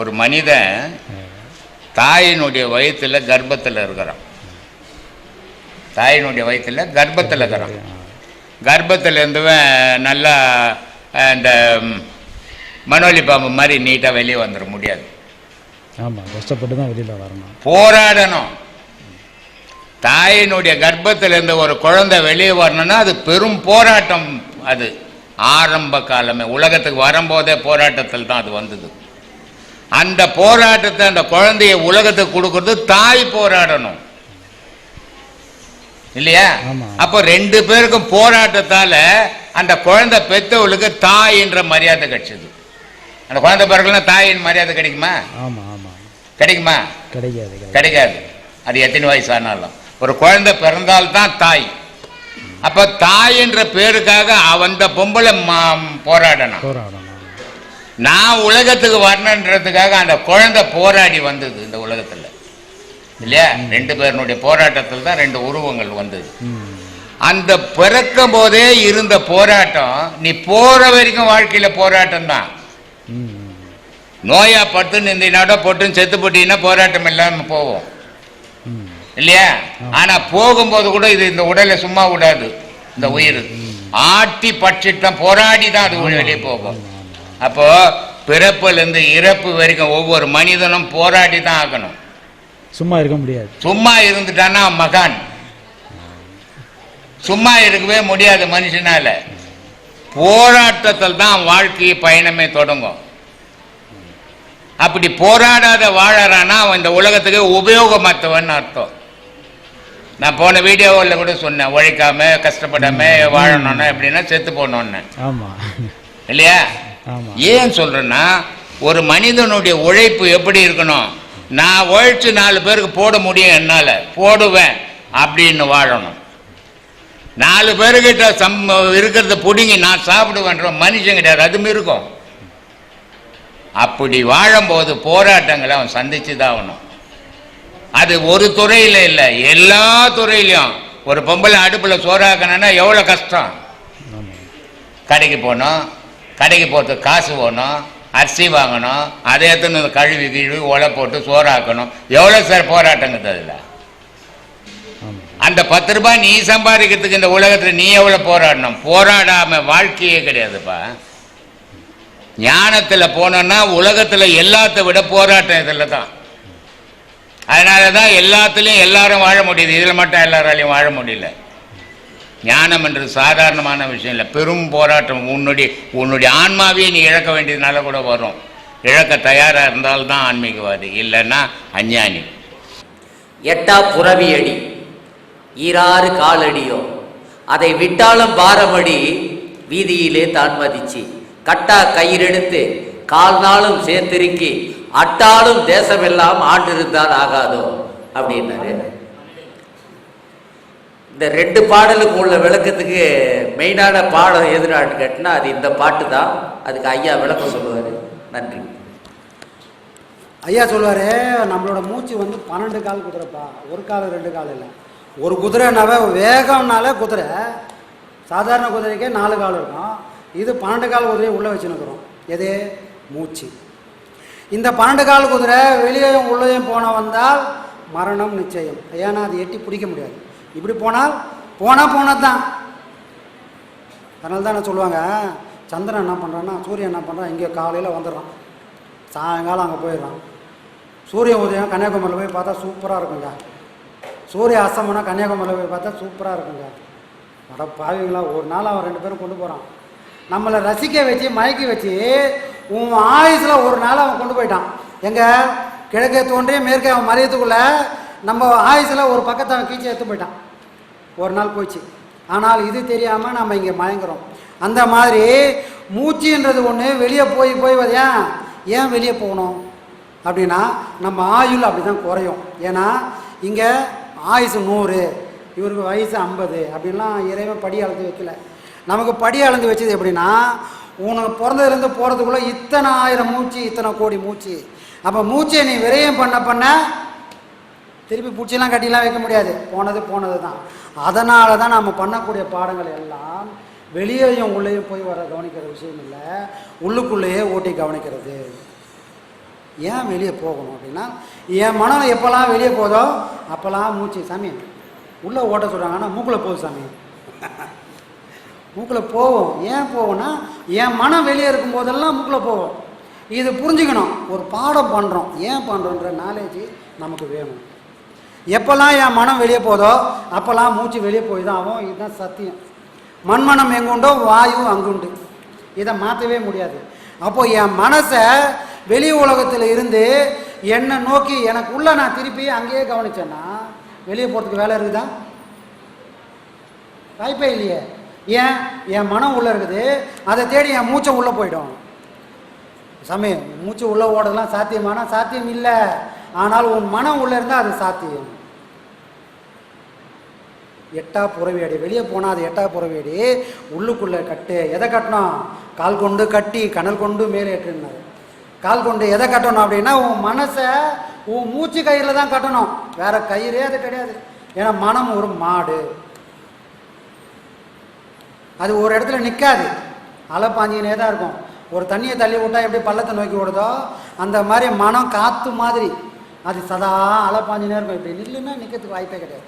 ஒரு மனிதன் தாயினுடைய வயித்துல கர்ப்பத்தில் இருக்கிறான். தாயினுடைய வயித்துல கர்ப்பத்தில் இருக்கிறான். கர்ப்பத்தில் இருந்தவன் நல்லா இந்த மனோலி பாம்பு மாதிரி நீட்டாக வெளியே வந்துட முடியாது. ஆமாம் கஷ்டப்பட்டு தான் வெளியில் வரணும். போராடணும். தாயினுடைய கர்ப்பத்தில் இருந்த ஒரு குழந்தை வெளியே வரணும்னா அது பெரும் போராட்டம் அது. ஆரம்ப காலமே உலகத்துக்கு வரும்போதே போராட்டத்தில் தான் அது வந்தது. அந்த போராட்டத்தை அந்த குழந்தைய உலகத்துக்கு கொடுக்கறது தாய் போராடணும். இல்லையா. அப்போ ரெண்டு பேருக்கும் போராட்டத்தால அந்த குழந்தை பெத்தவளுக்கு தாயின்ற மரியாதை கிடைச்சது. அந்த குழந்தை பிறகுலாம் தாயின் மரியாதை கிடைக்குமா? கிடைக்குமா? கிடைக்காது கிடைக்காது. அது எத்தனை வயசு ஆனாலும் ஒரு குழந்தை பிறந்தால்தான் தாய். அப்ப தாயின்ற பேருக்காக அந்த பொம்பளை போராடணும். நான் உலகத்துக்கு வரணுன்றதுக்காக அந்த குழந்தை போராடி வந்தது இந்த உலகத்துல. இல்லையா? ரெண்டு பேருனுடைய போராட்டத்தில் தான் ரெண்டு உருவங்கள் வந்தது. அந்த பிறக்கும் போதே இருந்த போராட்டம் நீ போற வரைக்கும் வாழ்க்கையில போராட்டம் தான். நோயா பட்டு நிந்தினாடோ பொட்டுன்னு செத்து போட்டீங்கன்னா போராட்டம் இல்லாம போவோம். இல்லையா? ஆனா போகும்போது கூட இது இந்த உடலை சும்மா விடாது இந்த உயிர். ஆட்டி பட்சிட்டம் போராடி தான் அது வெளியே போகும். அப்போ பிறப்புல இருந்து இறப்பு வரைக்கும் ஒவ்வொரு மனிதனும் போராடி தான் ஆகணும். சும்மா இருக்க முடியாது. சும்மா இருந்துட்டான்னா மகான். சும்மா இருக்கவே முடியாது மனுஷனால. போராட்டத்தில் தான் வாழ்க்கை பயணமே தொடங்கும். அப்படி போராடாத வாழறானா அவன் இந்த உலகத்துக்கு உபயோகமற்றவன் அர்த்தம். நான் போன வீடியோவில் கூட சொன்னேன் உழைக்காம கஷ்டப்படாம வாழணும்னா எப்படின்னா செத்து போனோன்னு இல்லையா? ஏன் சொல்றேன்னா ஒரு மனிதனுடைய உழைப்பு எப்படி இருக்கணும்? நான் உழைச்சு நாலு பேருக்கு போட முடியும் என்னால. போடுவேன் அப்படின்னு வாழணும். நாலு பேருக்கிட்ட சம் இருக்கிறத பிடுங்கி நான் சாப்பிடுவேன்ற மனுஷன் கிடையாது. அதுவும் இருக்கும் அப்படி வாழும்போது போராட்டங்களை அவன் சந்திச்சு தான் ஆகணும். அது ஒரு துறையில இல்லை எல்லா துறையிலையும். ஒரு பொம்பளை அடுப்பில் சோறாக்கணும்னா எவ்வளோ கஷ்டம்? கடைக்கு போகணும் கடைக்கு போகிறதுக்கு காசு போகணும் அரிசி வாங்கணும் அதை எடுத்துன்னு கழுவி கிழவி ஒலை போட்டு சோறாக்கணும். எவ்வளோ சார் போராட்டங்கிறது அதில்? அந்த பத்து ரூபாய் நீ சம்பாதிக்கிறதுக்கு இந்த உலகத்தில் நீ எவ்வளோ போராடணும்? போராடாமல் வாழ்க்கையே கிடையாதுப்பா. ஞானத்தில் போனோன்னா உலகத்தில் எல்லாத்த விட போராட்டம் இதில் தான். அதனால தான் எல்லாத்துலேயும் எல்லாரும் வாழ முடியுது. இதில் மட்டும் எல்லாராலையும் வாழ முடியல. ஞானம் என்று சாதாரணமான விஷயம் இல்லை. பெரும் போராட்டம். உன்னுடைய உன்னுடைய ஆன்மாவையே நீ இழக்க வேண்டியதுனால கூட வரும். இழக்க தயாராக இருந்தால்தான் ஆன்மீகவாதி. இல்லைன்னா அஞ்ஞானி. எட்டா புறவி அடி ஈராறு காலடியோ. அதை விட்டாலும் பாரமடி வீதியிலே தான் மதிச்சு. கட்டா கயிறெடுத்து கால் நாளும் சேர்த்திருக்கி அட்டாலும் தேசமெல்லாம் ஆண்டிருந்தால் ஆகாதோ? அப்படின்னாரு. இந்த ரெண்டு பாடலுக்கு உள்ள விளக்கத்துக்கு மெயினான பாடம் எதுனான்னு கேட்டினா அது இந்த பாட்டு தான். அதுக்கு ஐயா விளக்கம் சொல்லுவார். நன்றி. ஐயா சொல்லுவார் நம்மளோட மூச்சு வந்து பன்னெண்டு கால் குதிரைப்பா. ஒரு கால் ரெண்டு கால் இல்லை. ஒரு குதிரைனாவே வேகம்னாலே குதிரை. சாதாரண குதிரைக்கே நாலு கால் இருக்கும். இது பன்னெண்டு கால் குதிரையை உள்ளே வச்சுன்னுக்குறோம் எது? மூச்சு. இந்த பன்னெண்டு கால் குதிரை வெளியேயும் உள்ளேயும் போன வந்தால் மரணம் நிச்சயம். ஏன்னா அது எட்டி பிடிக்க முடியாது. இப்படி போனால் போனால் போனது தான் அதனால தான் என்ன சொல்லுவாங்க சந்திரன் என்ன பண்ணுறான்னா சூரியன் என்ன பண்ணுறான் இங்கே காலையில் வந்துடுறான். சாயங்காலம் அங்கே போயிடுறான். சூரிய உதயம் கன்னியாகுமரியில் போய் பார்த்தா சூப்பராக இருக்குங்க. சூரிய அஸ்தமனம் கன்னியாகுமரியில் போய் பார்த்தா சூப்பராக இருக்குங்க. வட பாவிங்களா ஒரு நாள் அவன் ரெண்டு பேரும் கொண்டு போகிறான் நம்மளை ரசிக்க வச்சு மயக்கி வச்சு உன் ஆயுசில் ஒரு நாள் அவன் கொண்டு போயிட்டான். எங்கள் கிழக்கே தோன்றி மேற்கே அவன் மறையத்துக்குள்ளே நம்ம ஆயுசில் ஒரு பக்கத்தை அவன் கீழ்ச்சி எடுத்து போயிட்டான். ஒரு நாள் போச்சு ஆனால் இது தெரியாமல் நம்ம இங்கே மயங்குறோம். அந்த மாதிரி மூச்சுன்றது ஒன்று வெளியே போய் போய் வ- ஏன்? ஏன் வெளியே போகணும்? அப்படின்னா நம்ம ஆயுள் அப்படி தான் குறையும். ஏன்னா இங்கே ஆயுசு நூறு இவருக்கு வயசு ஐம்பது அப்படின்லாம் இறைவன் படி அளந்து வைக்கல. நமக்கு படி அளந்து வச்சது எப்படின்னா உனக்கு பிறந்ததுலேருந்து போகிறதுக்குள்ளே இத்தனை ஆயிரம் மூச்சு இத்தனை கோடி மூச்சு. அப்போ மூச்சை நீ விரயம் பண்ண பண்ண திருப்பி பூச்சிலாம் கட்டிலாம் வைக்க முடியாது. போனது போனது தான். அதனால தான் நம்ம பண்ணக்கூடிய பாடங்கள் எல்லாம் வெளியேயும் உள்ளேயும் போய் வர கவனிக்கிற விஷயம் இல்லை. உள்ளுக்குள்ளேயே ஓட்டி கவனிக்கிறது. ஏன் வெளியே போகணும் அப்படின்னா என் மனம் எப்போல்லாம் வெளியே போதோ அப்போல்லாம் மூச்சு. சாமி உள்ளே ஓட்ட சொல்கிறாங்கன்னா மூக்கில் போகுது சாமி. மூக்கில் போவோம். ஏன் போவோம்னா என் மனம் வெளியே இருக்கும் போதெல்லாம் மூக்கில் போவோம். இது புரிஞ்சுக்கணும். ஒரு பாடம் பண்ணுறோம் ஏன் பண்ணுறோன்ற நாலேஜ் நமக்கு வேணும். எப்போல்லாம் என் மனம் வெளியே போதோ அப்போல்லாம் மூச்சு வெளியே போய் தான் ஆகும். இதுதான் சத்தியம். மண்மனம் எங்குண்டோ வாயு அங்குண்டு இதை மாற்றவே முடியாது. அப்போ என் மனசை வெளி உலகத்தில் இருந்து என்னை நோக்கி எனக்குள்ளே நான் திருப்பி அங்கேயே கவனிச்சேன்னா வெளியே போகிறதுக்கு வேலை இருக்குதா? வாய்ப்பே இல்லையே. ஏன்? என் மனம் உள்ளே இருக்குது. அதை தேடி என் மூச்சை உள்ளே போயிடும். சமயம். மூச்சு உள்ளே ஓடலாம் சாத்தியமானால் சாத்தியம் இல்லை. ஆனால் உன் மனம் உள்ளே இருந்தால் அது சாத்தியம். எட்டா புறவேடி. வெளியே போனால் அது எட்டா புறவேடி. உள்ளுக்குள்ளே கட்டு. எதை கட்டணும் கால் கொண்டு கட்டி கணல் கொண்டு மேலே ஏற்றுனாரு. கால் கொண்டு எதை கட்டணும் அப்படின்னா உன் மனசை உன் மூச்சு கயிறில் தான் கட்டணும். வேற கயிறே அது கிடையாது. ஏன்னா மனம் ஒரு மாடு. அது ஒரு இடத்துல நிற்காது அலை பாஞ்சினே தான் இருக்கும். ஒரு தண்ணியை தள்ளி விட்டால் எப்படி பள்ளத்தை நோக்கி விடுதோ அந்த மாதிரி மனம் காற்று மாதிரி. அது சதா அலை நேரம் இருக்கும். இப்படி நில்லுன்னா நிற்கிறதுக்கு வாய்ப்பே கிடையாது.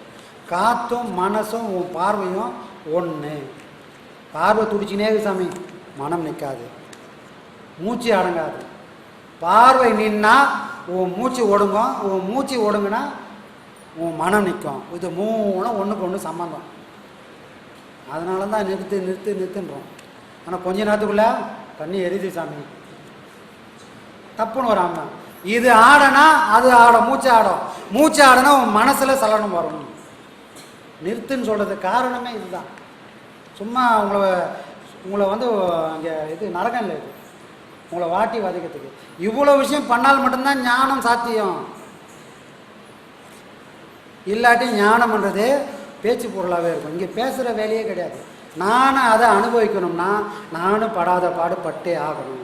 காற்றும் மனசும் உன் பார்வையும் ஒன்று பார்வை துடிச்சினே சாமி. மனம் நிற்காது மூச்சு அடங்காது. பார்வை நின்னா உன் மூச்சு ஒடுங்கும். உன் மூச்சு ஒடுங்குனா உன் மனம் நிற்கும் இது மூணும் ஒன்றுக்கு ஒன்று சம்மந்தம் அதனால தான் நிறுத்து நிறுத்து நிறுத்துன்றோம். ஆனால் கொஞ்ச நேரத்துக்குள்ளே தண்ணி எரிது சாமி. தப்புன்னு வராம இது ஆடனா அது ஆடும் மூச்சு ஆடும். மூச்சு ஆடனா உன் மனசில் சலனம் வரும். நிறுத்துன்னு சொல்கிறது காரணமே இதுதான். சும்மா உங்களை உங்களை வந்து அங்கே இது நரகம் இல்லை இது. உங்களை வாட்டி வதைக்கிறதுக்கு. இவ்வளோ விஷயம் பண்ணால் மட்டும்தான் ஞானம் சாத்தியம். இல்லாட்டி ஞானம்ன்றது பேச்சு பொருளாகவே இருக்கும். இங்கே பேசுகிற வேலையே கிடையாது. நானும் அதை அனுபவிக்கணும்னா நானும் படாத பாடு பட்டே ஆகணும்.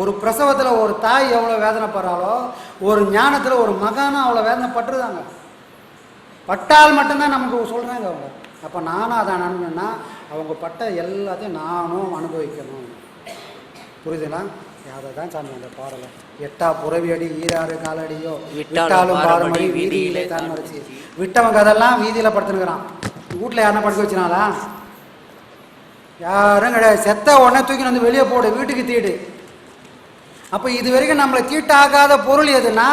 ஒரு பிரசவத்தில் ஒரு தாய் எவ்வளோ வேதனைப்படுறாளோ ஒரு ஞானத்தில் ஒரு மகானும் அவ்வளோ வேதனைப்பட்டுருதாங்க பட்டால் மட்டும்தான் நமக்கு சொல்கிறாங்க அவங்க. அப்போ நானும் அதை அனுபவினா அவங்க பட்ட எல்லாத்தையும் நானும் அனுபவிக்கணும். புரியுதுங்களா? அதை தான் சாமி அந்த பாடலை. எட்டா புறவியடி ஈராறு காலடியோ விட்டாலும் பாரமடி வீதியிலே தான் மறைச்சி. விட்டவங்க அதெல்லாம் வீதியில் படுத்துனுக்குறான். வீட்டில் யாருன்னா படுக்க வச்சினாங்களா யாரும் கிடையாது. செத்த உடனே தூக்கி வந்து வெளியே போடு வீட்டுக்கு தீடு. அப்போ இது வரைக்கும் நம்மளை தீட்டாகாத பொருள் எதுனா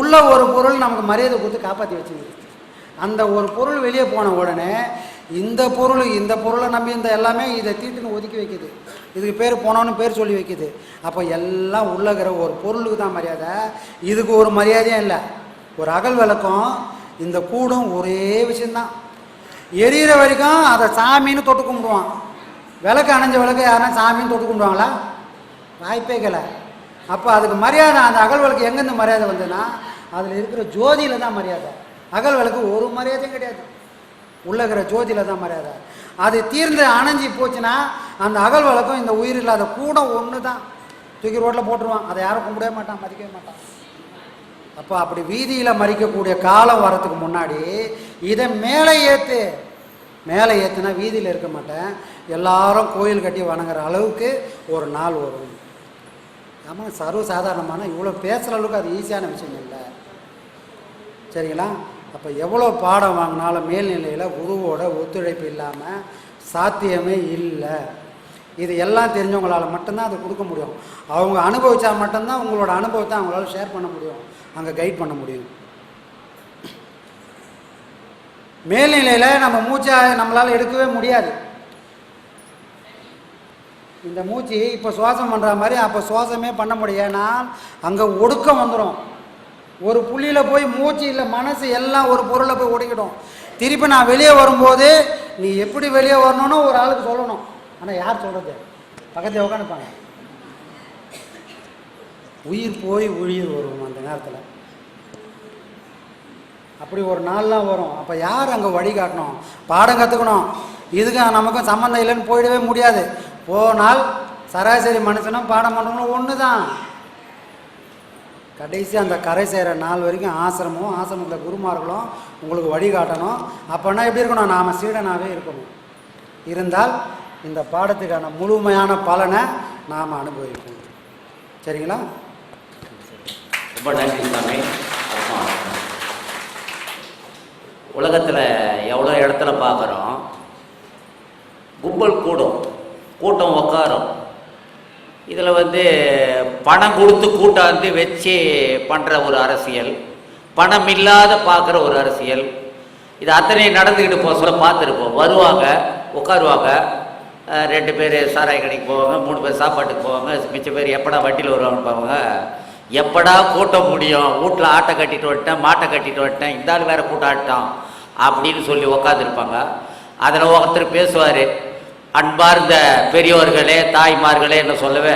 உள்ள ஒரு பொருள் நமக்கு மரியாதை கொடுத்து காப்பாற்றி வச்சுருக்கு. அந்த ஒரு பொருள் வெளியே போன உடனே இந்த பொருள் இந்த பொருளை நம்பி இந்த எல்லாமே இதை தீட்டுன்னு ஒதுக்கி வைக்குது. இதுக்கு பேர் போனோன்னு பேர் சொல்லி வைக்குது. அப்போ எல்லாம் உள்ளகிற ஒரு பொருளுக்கு தான் மரியாதை. இதுக்கு ஒரு மரியாதையும் இல்லை. ஒரு அகல் விளக்கம் இந்த கூடும் ஒரே விஷயந்தான் எரியிற வரைக்கும் அதை சாமின்னு தொட்டு கும்பிடுவான். விளக்கு அணைஞ்ச விளக்கு யாருன்னா சாமின்னு தொட்டு கும்பிடுவாங்களா? வாய்ப்பே கலை அப்போ அதுக்கு மரியாதை அந்த அகல் விளக்கு எங்கேருந்து மரியாதை வந்ததுன்னா அதில் இருக்கிற ஜோதியில் தான் மரியாதை. அகல் விளக்கு ஒரு மரியாதையும் கிடையாது. உள்ளே இருக்கிற ஜோதியில் தான் மரியாதை. அது தீர்ந்து அணைஞ்சி போச்சுன்னா அந்த அகல் விளக்கும் இந்த உயிர் இல்லாத கூட ஒன்று தான் தூக்கி ரோட்டில் போட்டுருவான். அதை யாரும் கும்பிடவே மாட்டான் மதிக்கவே மாட்டான். அப்போ அப்படி வீதியில் மறிக்கக்கூடிய காலம் வரத்துக்கு முன்னாடி இதை மேலே ஏற்று மேலே ஏற்றுனா வீதியில் இருக்க மாட்டேன். எல்லாரும் கோயில் கட்டி வணங்குற அளவுக்கு ஒரு நாள் வரும். ஆமாம் சர்வசாதாரணமான இவ்வளோ பேசுகிற அளவுக்கு அது ஈஸியான விஷயம் இல்லை. சரிங்களா? அப்போ எவ்வளோ பாடம் வாங்கினாலும் மேல்நிலையில் குருவோட ஒத்துழைப்பு இல்லாமல் சாத்தியமே இல்லை. இது எல்லாம் தெரிஞ்சவங்களால் மட்டும்தான் அதை கொடுக்க முடியும். அவங்க அனுபவித்தா மட்டும்தான் உங்களோட அனுபவத்தை அவங்களால ஷேர் பண்ண முடியும். அங்கே கைட் பண்ண முடியும். மேல்நிலையில் நம்ம மூச்சை நம்மளால் எடுக்கவே முடியாது. இந்த மூச்சு இப்போ சுவாசம் பண்ணுற மாதிரி அப்போ சுவாசமே பண்ண முடியும் ஏன்னா அங்கே ஒடுக்கம் வந்துடும் ஒரு புள்ளியில் போய் மூச்சு இல்லை மனசு எல்லாம் ஒரு பொருளை போய் ஒடுக்கிடும். திருப்பி நான் வெளியே வரும்போது நீ எப்படி வெளியே வரணும்னு ஒரு ஆளுக்கு சொல்லணும். ஆனால் யார் சொல்கிறது பக்கத்தில் உட்காந்துப்பாங்க உயிர் போய் உயிர் வரும் அந்த நேரத்தில். அப்படி ஒரு நாள்லாம் வரும். அப்போ யார் அங்கே வழி காட்டணும்? பாடம் கற்றுக்கணும் இதுக்கு நமக்கும் சம்மந்தம் இல்லைன்னு போயிடவே முடியாது. போனால் சராசரி மனுஷனும் பாடம் பண்ணணும் ஒன்று தான் கடைசி அந்த கரை செய்கிற நாள் வரைக்கும் ஆசிரமும் ஆசிரமத்தில் குருமார்களும் உங்களுக்கு வழிகாட்டணும் அப்போனா எப்படி இருக்கணும்? நாம் சீடனாகவே இருக்கணும். இருந்தால் இந்த பாடத்துக்கான முழுமையான பலனை நாம் அனுபவிக்கணும் சரிங்களா? ரொம்ப நன்றி சாமி. உலகத்தில் எவ்வளோ இடத்துல பார்க்குறோம்? கும்பல் கூடும். கூட்டம் உக்காரும். இதில் வந்து பணம் கொடுத்து கூட்டாந்து வச்சு பண்ணுற ஒரு அரசியல் பணம் இல்லாத பார்க்குற ஒரு அரசியல். இது அத்தனை நடந்துக்கிட்டு போக சொல்ல பார்த்துருப்போம். வருவாங்க உட்காருவாங்க ரெண்டு பேர் சாராய கடைக்கு போவாங்க மூணு பேர் சாப்பாட்டுக்கு போவாங்க மிச்ச பேர் எப்படா வண்டியில் வருவாங்கன்னு பாவாங்க எப்படா கூட்டம் முடியும்? வீட்டில் ஆட்டை கட்டிட்டு வந்துட்டேன் மாட்டை கட்டிட்டு வந்துட்டேன் இந்த ஆள் கூட்டம் ஆட்டான் அப்படின்னு சொல்லி உக்காந்துருப்பாங்க. அதில் ஒருத்தர் பேசுவார் அன்பார்ந்த பெரியோர்களே தாய்மார்களே என்ன சொல்லவே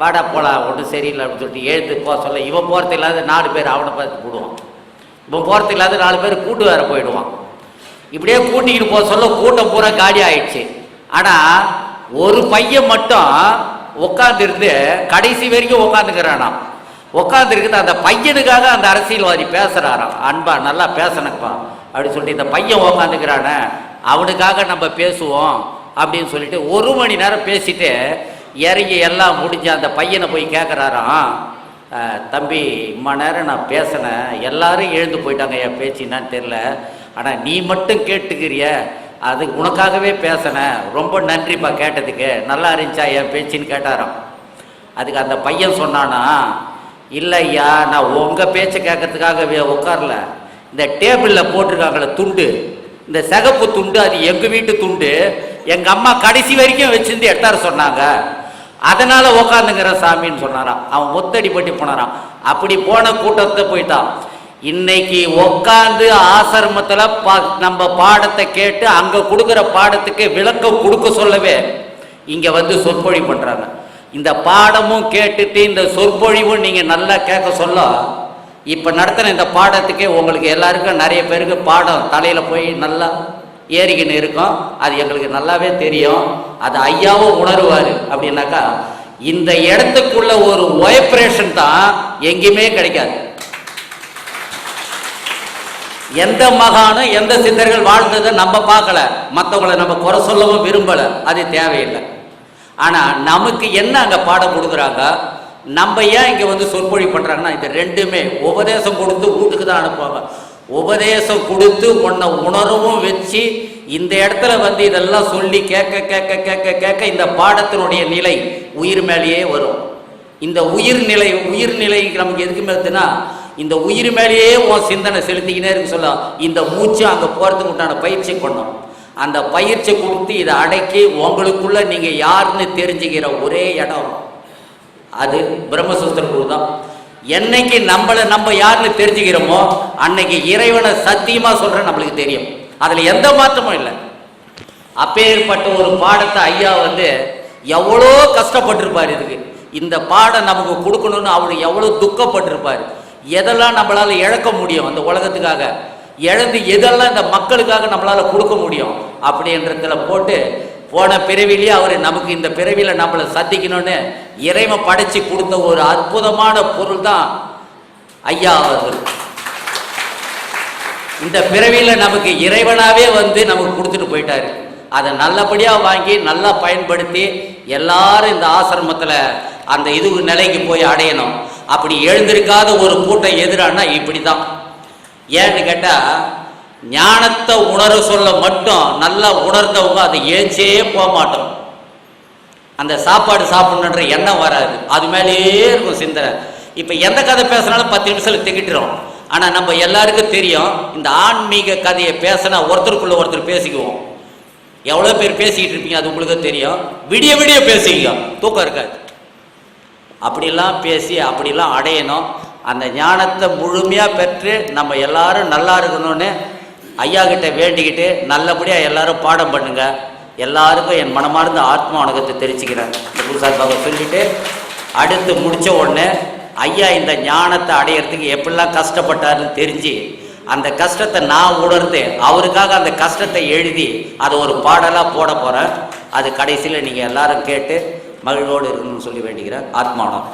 வாடா போலாம் ஒன்றும் சரியில்லை அப்படின்னு சொல்லிட்டு எழுந்து போக சொல்ல. இவன் போகிறது இல்லாத நாலு பேர் அவனை பார்த்து கூடுவான். இவன் போகிறது இல்லாத நாலு பேர் கூட்டு வேற போயிடுவான். இப்படியே கூட்டிக்கிட்டு போக சொல்ல கூட்டம் பூரா காலி ஆயிடுச்சு. ஆனால் ஒரு பையன் மட்டும் உட்காந்துருந்து கடைசி வரைக்கும் உட்காந்துக்கிறானாம் உட்காந்துருக்குது அந்த பையனுக்காக அந்த அரசியல்வாதி பேசுகிறாராம் அன்பா நல்லா பேசணுப்பா அப்படின்னு சொல்லிட்டு இந்த பையன் உட்காந்துக்கிறானே அவனுக்காக நம்ம பேசுவோம். அப்படின்னு சொல்லிட்டு ஒரு மணி நேரம் பேசிட்டு இறங்கி எல்லாம் முடிஞ்சு அந்த பையனை போய் கேட்குறாராம் தம்பி இம்மா நேரம் நான் பேசினேன். எல்லாரும் எழுந்து போயிட்டாங்க. என் பேச்சு என்னன்னு தெரில ஆனால் நீ மட்டும் கேட்டுக்கிறிய. அது உனக்காகவே பேசினேன். ரொம்ப நன்றிப்பா கேட்டதுக்கு. நல்லா இருந்துச்சா என் பேச்சுன்னு கேட்டாராம். அதுக்கு அந்த பையன் சொன்னானா இல்லை ஐயா நான் உங்கள் பேச்சை கேட்கறதுக்காக உட்காரல. இந்த டேபிளில் போட்டிருக்காங்களே துண்டு. இந்த சிகப்பு துண்டு அது எங்கள் வீட்டு துண்டு. எங்கள் அம்மா கடைசி வரைக்கும் வச்சிருந்து எட்டார் சொன்னாங்க. அதனால உக்காந்துங்கிற சாமின்னு சொன்னாராம். அவன் ஒத்தடி பட்டி போனாராம். அப்படி போன கூட்டத்தை போயிட்டான். இன்னைக்கு உக்காந்து ஆசிரமத்தில் பா நம்ம பாடத்தை கேட்டு அங்கே கொடுக்குற பாடத்துக்கு விளக்கம் கொடுக்க சொல்லவே இங்கே வந்து சொற்பொழிவு பண்ணுறாங்க இந்த பாடமும் கேட்டுட்டு இந்த சொற்பொழிவும் நீங்கள் நல்லா கேட்க சொல்ல இப்போ நடத்தின இந்த பாடத்துக்கே உங்களுக்கு எல்லாருக்கும் நிறைய பேருக்கு பாடம் தலையில் போய் நல்லா ஏறிக்கின்னு இருக்கும் அது எங்களுக்கு நல்லாவே தெரியும். அது ஐயாவும் உணருவார். அப்படின்னாக்கா இந்த இடத்துக்குள்ள ஒரு வைப்ரேஷன் தான் எங்கேயுமே கிடைக்காது. எந்த மகானும் எந்த சித்தர்கள் வாழ்ந்ததை நம்ம பார்க்கல. மற்றவங்களை நம்ம குறை சொல்லவும் விரும்பலை. அது தேவையில்லை. ஆனால் நமக்கு என்ன அங்கே பாடம் கொடுக்குறாங்க? நம்ம ஏன் இங்கே வந்து சொற்பொழி பண்ணுறாங்கன்னா இது ரெண்டுமே உபதேசம் கொடுத்து வீட்டுக்கு தான் அனுப்புவாங்க. உபதேசம் கொடுத்து உன்னை உணரவும் வச்சு இந்த இடத்துல வந்து இதெல்லாம் சொல்லி கேட்க கேட்க கேட்க கேட்க இந்த பாடத்தினுடைய நிலை உயிர் மேலேயே வரும். இந்த உயிர்நிலை உயிர்நிலை நமக்கு எதுக்கு மேலுதுன்னா இந்த உயிர் மேலேயே உன் சிந்தனை செலுத்திக்கினே இருக்கு சொல்ல இந்த மூச்சு அங்கே போகிறதுக்கு உண்டான பயிற்சி பண்ணும் அந்த பயிற்சி கொடுத்து இதை அடக்கி உங்களுக்குள்ள நீங்கள் யாருன்னு தெரிஞ்சுக்கிற ஒரே இடம் அது பிரம்மசூத்திர குரு தான். என்னைக்கு நம்மளை நம்ம யாருன்னு தெரிஞ்சுக்கிறோமோ அன்னைக்கு இறைவனை சத்தியமாக சொல்கிறேன் நம்மளுக்கு தெரியும். அதில் எந்த மாற்றமும் இல்லை. அப்பேற்பட்ட ஒரு பாடத்தை ஐயா வந்து எவ்வளோ கஷ்டப்பட்டிருப்பார் இதுக்கு. இந்த பாடம் நமக்கு கொடுக்கணும்னு அவர் எவ்வளோ துக்கப்பட்டிருப்பார். எதெல்லாம் நம்மளால் இழக்க முடியும் அந்த உலகத்துக்காக? இழந்து எதெல்லாம் இந்த மக்களுக்காக நம்மளால் கொடுக்க முடியும்? அப்படின்றதுல போட்டு போன பிறவிலேயே அவர் நமக்கு இந்த பிறவியில் நம்மளை சந்திக்கணும்னு இறைவன் படைச்சி கொடுத்த ஒரு அற்புதமான பொருள் தான் ஐயா அவர்கள். இந்த பிறவியில் நமக்கு இறைவனாகவே வந்து நமக்கு கொடுத்துட்டு போயிட்டாரு. அதை நல்லபடியாக வாங்கி நல்லா பயன்படுத்தி எல்லாரும் இந்த ஆசிரமத்தில் அந்த இது நிலைக்கு போய் அடையணும். அப்படி எழுந்திருக்காத ஒரு கூட்டம் எதிரானா இப்படி தான் ஏன்னு கேட்டால் ஞானத்தை உணர சொல்ல மட்டும் நல்லா உணர்ந்தவங்க அதை ஏச்சே போக மாட்டோம். அந்த சாப்பாடு சாப்பிடணுன்ற எண்ணம் வராது. அது மேலேயே இருக்கும் சிந்தனை. இப்போ எந்த கதை பேசினாலும் பத்து நிமிஷத்தில் திக்கிட்டுரும் ஆனால் நம்ம எல்லாருக்கும் தெரியும் இந்த ஆன்மீக கதையை பேசினா ஒருத்தருக்குள்ள ஒருத்தர் பேசிக்குவோம். எவ்வளோ பேர் பேசிக்கிட்டு இருப்பீங்க அது உங்களுக்கு தெரியும். விடிய விடிய பேசிக்க தூக்கம் இருக்காது. அப்படிலாம் பேசி அப்படிலாம் அடையணும். அந்த ஞானத்தை முழுமையாக பெற்று நம்ம எல்லாரும் நல்லா இருக்கணும்னு ஐயா கிட்ட வேண்டிக்கிட்டு நல்லபடியாக எல்லாரும் பாடம் பண்ணுங்க. எல்லாருக்கும் என் மனமார்ந்த ஆத்மா வணக்கத்தை தெரிவிச்சுக்கிறேன். குரு குருசார் பாபா சொல்லிட்டு அடுத்து முடிச்ச உடனே ஐயா இந்த ஞானத்தை அடையிறதுக்கு எப்படிலாம் கஷ்டப்பட்டாருன்னு தெரிஞ்சு அந்த கஷ்டத்தை நான் உணர்ந்து அவருக்காக அந்த கஷ்டத்தை எழுதி அதை ஒரு பாடலாக போட போகிறேன் அது கடைசியில் நீங்கள் எல்லாரும் கேட்டு மகிழ்வோடு இருக்கணும்னு சொல்லி வேண்டிக்கிறேன். ஆத்மானம்.